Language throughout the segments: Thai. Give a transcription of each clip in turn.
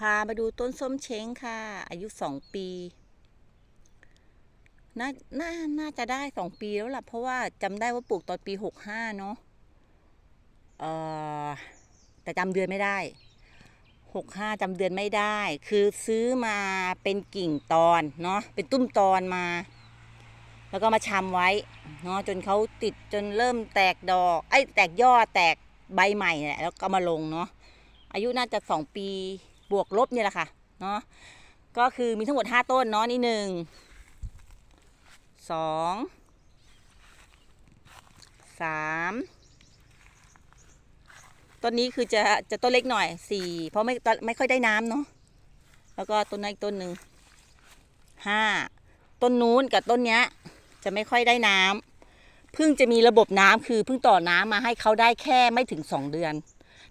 พามาดูต้นส้มเช้งค่ะ อายุสองปีน่าน่าน่าจะได้สองปีแล้วล่ะ เพราะว่าจำได้ว่าปลูกตอนปีหกห้าเนาะเอ่อแต่จำเดือนไม่ได้หกห้าจำเดือนไม่ได้ คือซื้อมาเป็นกิ่งตอนเนาะเป็นตุ้มตอนมา แล้วก็มาชำไว้เนาะจนเขาติดจนเริ่มแตกดอกไอ้แตกยอดแตกใบใหม่เนี่ยแล้วก็มาลงเนาะอายุน่าจะสองปี บวกลบเนี่ยแหละค่ะเนาะก็คือมีทั้งหมดห้าต้นเนาะนี่หนึ่งสองสามต้นนี้คือจะจะต้นเล็กหน่อยสี่เพราะไม่ตอนไม่ค่อยได้น้ำเนาะแล้วก็ต้นนั้นอีกต้นหนึ่งห้าต้นนู้นกับต้นเนี้ย จะไม่ค่อยได้น้ำเพิ่งจะมีระบบน้ำคือเพิ่งต่อน้ำมาให้เขาได้แค่ไม่ถึงสองเดือน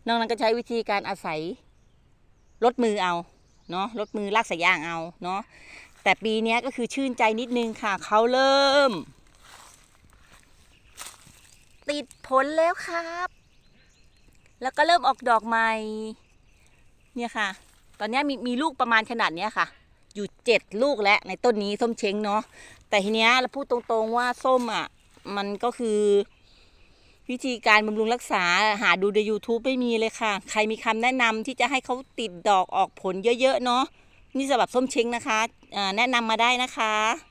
นอกนั้นก็ใช้วิธีการอาศัย ลดมือเอาเนาะลดมือลากสายยางเอาเนาะแต่ปีนี้ก็คือชื่นใจนิดนึงค่ะเขาเริ่ม ติดผลแล้วครับ แล้วก็เริ่มออกดอกใหม่เนี่ยค่ะ ตอนนี้มีมีลูกประมาณขนาดเนี้ยค่ะ อยู่เจ็ดลูกแล้วในต้นนี้ส้มเช้งเนาะแต่ทีเนี้ยเราพูดตรงๆว่าส้มอะ มันก็คือ วิธีการบำรุงรักษาหาดูใน YouTube ไม่มีเลยค่ะ ใครมีคำแนะนำที่จะให้เขาติดดอกออกผลเยอะๆเนาะนี่สำหรับส้มเช้งนะคะแนะนำมาได้นะคะ